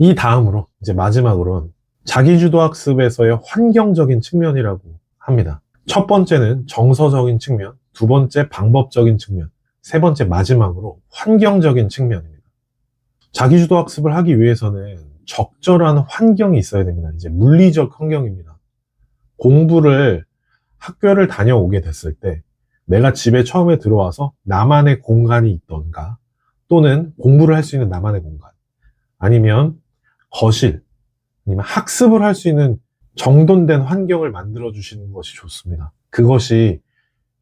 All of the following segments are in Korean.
이 다음으로 이제 마지막으로는 자기주도 학습에서의 환경적인 측면이라고 합니다. 첫 번째는 정서적인 측면, 두 번째 방법적인 측면, 세 번째 마지막으로 환경적인 측면입니다. 자기주도 학습을 하기 위해서는 적절한 환경이 있어야 됩니다. 이제 물리적 환경입니다. 공부를 학교를 다녀오게 됐을 때 내가 집에 처음에 들어와서 나만의 공간이 있던가 또는 공부를 할 수 있는 나만의 공간 아니면 거실 아니면 학습을 할 수 있는 정돈된 환경을 만들어 주시는 것이 좋습니다. 그것이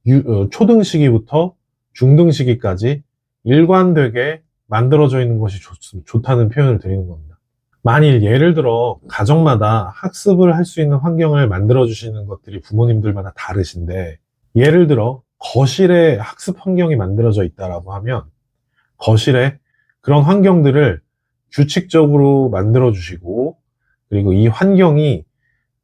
유- 어, 초등 시기부터 중등 시기까지 일관되게 만들어져 있는 것이 좋, 좋다는 표현을 드리는 겁니다. 만일 예를 들어 가정마다 학습을 할 수 있는 환경을 만들어 주시는 것들이 부모님들마다 다르신데 예를 들어 거실에 학습 환경이 만들어져 있다라고 하면 거실에 그런 환경들을 규칙적으로 만들어 주시고 그리고 이 환경이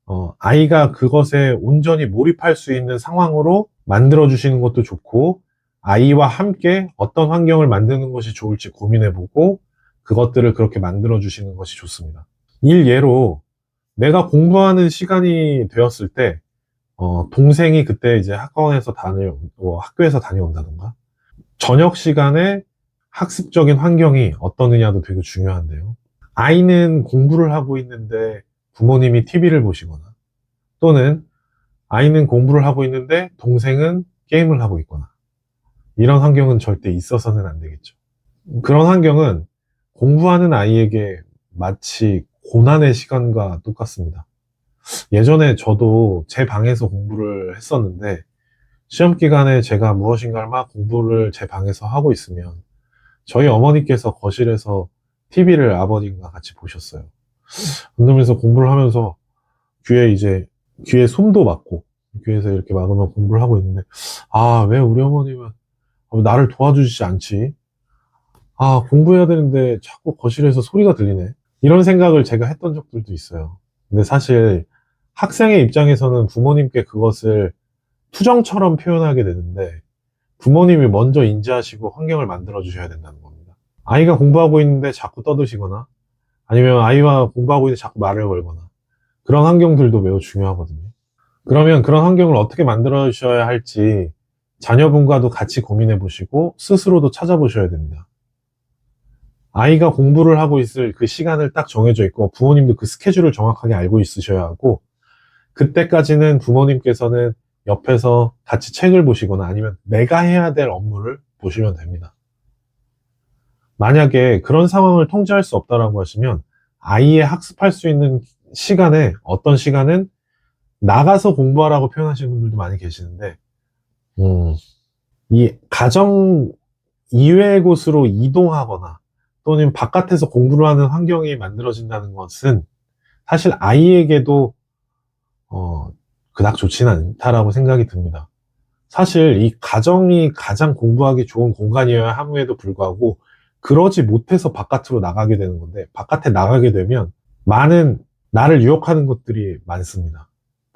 어, 아이가 그것에 온전히 몰입할 수 있는 상황으로 만들어 주시는 것도 좋고 아이와 함께 어떤 환경을 만드는 것이 좋을지 고민해 보고 그것들을 그렇게 만들어 주시는 것이 좋습니다. 일예로 내가 공부하는 시간이 되었을 때 어, 동생이 그때 이제 학원에서 다녀 뭐 학교에서 다녀온다던가 저녁 시간에 학습적인 환경이 어떠느냐도 되게 중요한데요. 아이는 공부를 하고 있는데 부모님이 TV를 보시거나 또는 아이는 공부를 하고 있는데 동생은 게임을 하고 있거나 이런 환경은 절대 있어서는 안 되겠죠. 그런 환경은 공부하는 아이에게 마치 고난의 시간과 똑같습니다. 예전에 저도 제 방에서 공부를 했었는데 시험 기간에 제가 무엇인가를 막 공부를 제 방에서 하고 있으면 저희 어머니께서 거실에서 TV를 아버님과 같이 보셨어요. 그러면서 공부를 하면서 귀에 이제 귀에 솜도 맞고 귀에서 이렇게 막으면 공부를 하고 있는데 아 왜 우리 어머님은 나를 도와주지 않지? 아 공부해야 되는데 자꾸 거실에서 소리가 들리네. 이런 생각을 제가 했던 적들도 있어요. 근데 사실 학생의 입장에서는 부모님께 그것을 투정처럼 표현하게 되는데 부모님이 먼저 인지하시고 환경을 만들어 주셔야 된다는 겁니다. 아이가 공부하고 있는데 자꾸 떠드시거나 아니면 아이와 공부하고 있는데 자꾸 말을 걸거나 그런 환경들도 매우 중요하거든요. 그러면 그런 환경을 어떻게 만들어 주셔야 할지 자녀분과도 같이 고민해 보시고 스스로도 찾아보셔야 됩니다. 아이가 공부를 하고 있을 그 시간을 딱 정해져 있고 부모님도 그 스케줄을 정확하게 알고 있으셔야 하고 그때까지는 부모님께서는 옆에서 같이 책을 보시거나 아니면 내가 해야 될 업무를 보시면 됩니다. 만약에 그런 상황을 통제할 수 없다라고 하시면 아이의 학습할 수 있는 시간에 어떤 시간은 나가서 공부하라고 표현하시는 분들도 많이 계시는데 음, 이 가정 이외의 곳으로 이동하거나 또는 바깥에서 공부를 하는 환경이 만들어진다는 것은 사실 아이에게도 어, 그닥 좋지는 않다라고 생각이 듭니다. 사실 이 가정이 가장 공부하기 좋은 공간이어야 함에도 불구하고 그러지 못해서 바깥으로 나가게 되는 건데 바깥에 나가게 되면 많은 나를 유혹하는 것들이 많습니다.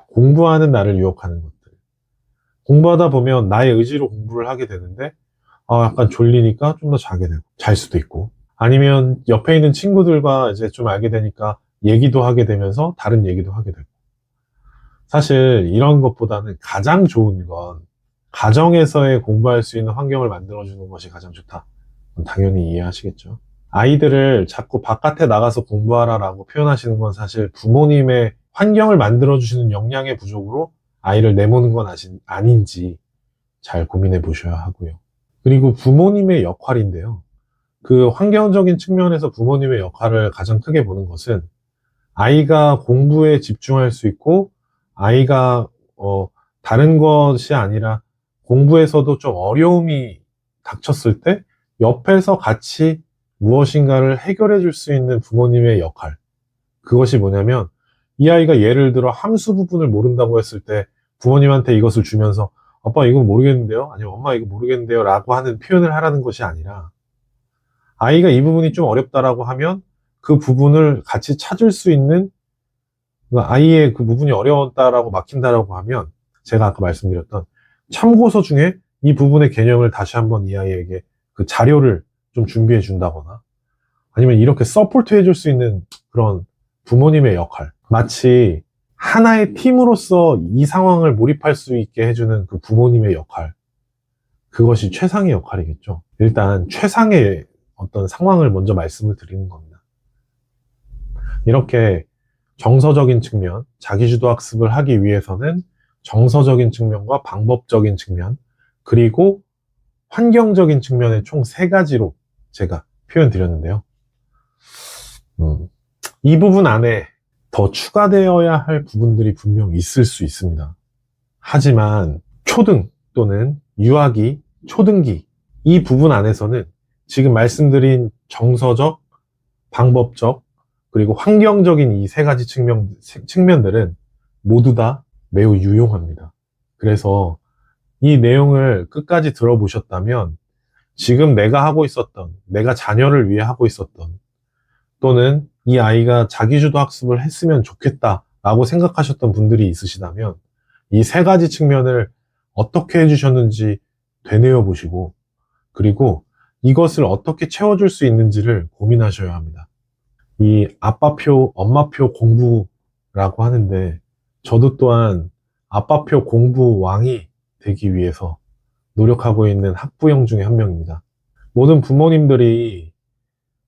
공부하는 나를 유혹하는 것들. 공부하다 보면 나의 의지로 공부를 하게 되는데 아, 약간 졸리니까 좀 더 자게 되고 잘 수도 있고 아니면 옆에 있는 친구들과 이제 좀 알게 되니까 얘기도 하게 되면서 다른 얘기도 하게 되고 사실 이런 것보다는 가장 좋은 건 가정에서의 공부할 수 있는 환경을 만들어주는 것이 가장 좋다. 당연히 이해하시겠죠. 아이들을 자꾸 바깥에 나가서 공부하라라고 표현하시는 건 사실 부모님의 환경을 만들어주시는 역량의 부족으로 아이를 내모는 건 아신- 아닌지 잘 고민해 보셔야 하고요. 그리고 부모님의 역할인데요. 그 환경적인 측면에서 부모님의 역할을 가장 크게 보는 것은 아이가 공부에 집중할 수 있고 아이가 어, 다른 것이 아니라 공부에서도 좀 어려움이 닥쳤을 때 옆에서 같이 무엇인가를 해결해 줄 수 있는 부모님의 역할. 그것이 뭐냐면 이 아이가 예를 들어 함수 부분을 모른다고 했을 때 부모님한테 이것을 주면서 아빠 이거 모르겠는데요? 아니면 엄마 이거 모르겠는데요? 라고 하는 표현을 하라는 것이 아니라 아이가 이 부분이 좀 어렵다라고 하면 그 부분을 같이 찾을 수 있는 그러니까 아이의 그 부분이 어려웠다라고 막힌다라고 하면 제가 아까 말씀드렸던 참고서 중에 이 부분의 개념을 다시 한번 이 아이에게 그 자료를 좀 준비해 준다거나 아니면 이렇게 서포트 해줄 수 있는 그런 부모님의 역할. 마치 하나의 팀으로서 이 상황을 몰입할 수 있게 해주는 그 부모님의 역할. 그것이 최상의 역할이겠죠. 일단 최상의 어떤 상황을 먼저 말씀을 드리는 겁니다. 이렇게 정서적인 측면, 자기주도 학습을 하기 위해서는 정서적인 측면과 방법적인 측면, 그리고 환경적인 측면의 총 세 가지로 제가 표현 드렸는데요. 음, 이 부분 안에 더 추가되어야 할 부분들이 분명 있을 수 있습니다. 하지만 초등 또는 유아기, 초등기 이 부분 안에서는 지금 말씀드린 정서적, 방법적, 그리고 환경적인 이 세 가지 측면, 측면들은 모두 다 매우 유용합니다. 그래서 이 내용을 끝까지 들어보셨다면 지금 내가 하고 있었던, 내가 자녀를 위해 하고 있었던, 또는 이 아이가 자기주도 학습을 했으면 좋겠다라고 생각하셨던 분들이 있으시다면 이 세 가지 측면을 어떻게 해주셨는지 되뇌어 보시고 그리고 이것을 어떻게 채워줄 수 있는지를 고민하셔야 합니다. 이 아빠표, 엄마표 공부라고 하는데 저도 또한 아빠표 공부 왕이 되기 위해서 노력하고 있는 학부형 중에 한 명입니다. 모든 부모님들이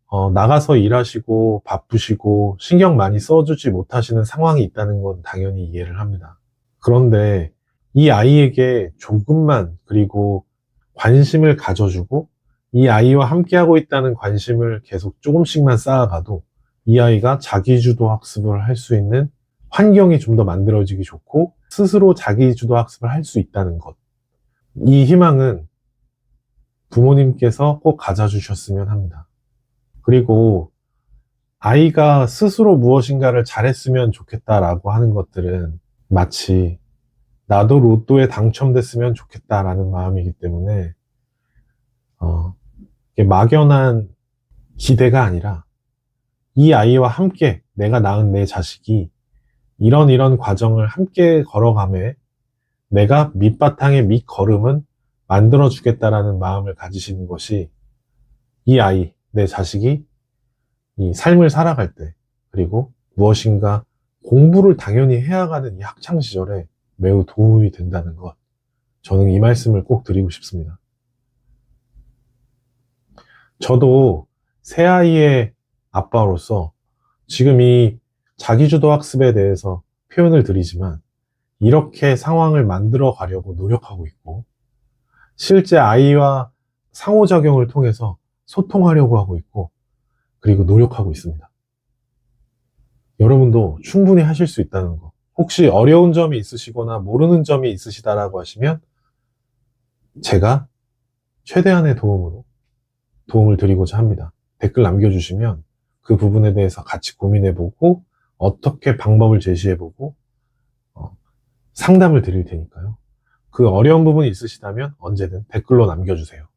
어, 나가서 일하시고 바쁘시고 신경 많이 써주지 못하시는 상황이 있다는 건 당연히 이해를 합니다. 그런데 이 아이에게 조금만 그리고 관심을 가져주고 이 아이와 함께하고 있다는 관심을 계속 조금씩만 쌓아가도 이 아이가 자기주도 학습을 할 수 있는 환경이 좀 더 만들어지기 좋고 스스로 자기주도 학습을 할 수 있다는 것. 이 희망은 부모님께서 꼭 가져주셨으면 합니다. 그리고 아이가 스스로 무엇인가를 잘했으면 좋겠다라고 하는 것들은 마치 나도 로또에 당첨됐으면 좋겠다라는 마음이기 때문에 어, 막연한 기대가 아니라 이 아이와 함께 내가 낳은 내 자식이 이런 이런 과정을 함께 걸어감에 내가 밑바탕의 밑걸음은 만들어 주겠다라는 마음을 가지시는 것이 이 아이, 내 자식이 이 삶을 살아갈 때 그리고 무엇인가 공부를 당연히 해야 가는 이 학창 시절에 매우 도움이 된다는 것. 저는 이 말씀을 꼭 드리고 싶습니다. 저도 새 아이의 아빠로서 지금 이 자기주도 학습에 대해서 표현을 드리지만 이렇게 상황을 만들어 가려고 노력하고 있고 실제 아이와 상호작용을 통해서 소통하려고 하고 있고 그리고 노력하고 있습니다. 여러분도 충분히 하실 수 있다는 거. 혹시 어려운 점이 있으시거나 모르는 점이 있으시다라고 하시면 제가 최대한의 도움으로 도움을 드리고자 합니다. 댓글 남겨주시면 그 부분에 대해서 같이 고민해보고 어떻게 방법을 제시해보고 어, 상담을 드릴 테니까요. 그 어려운 부분이 있으시다면 언제든 댓글로 남겨주세요.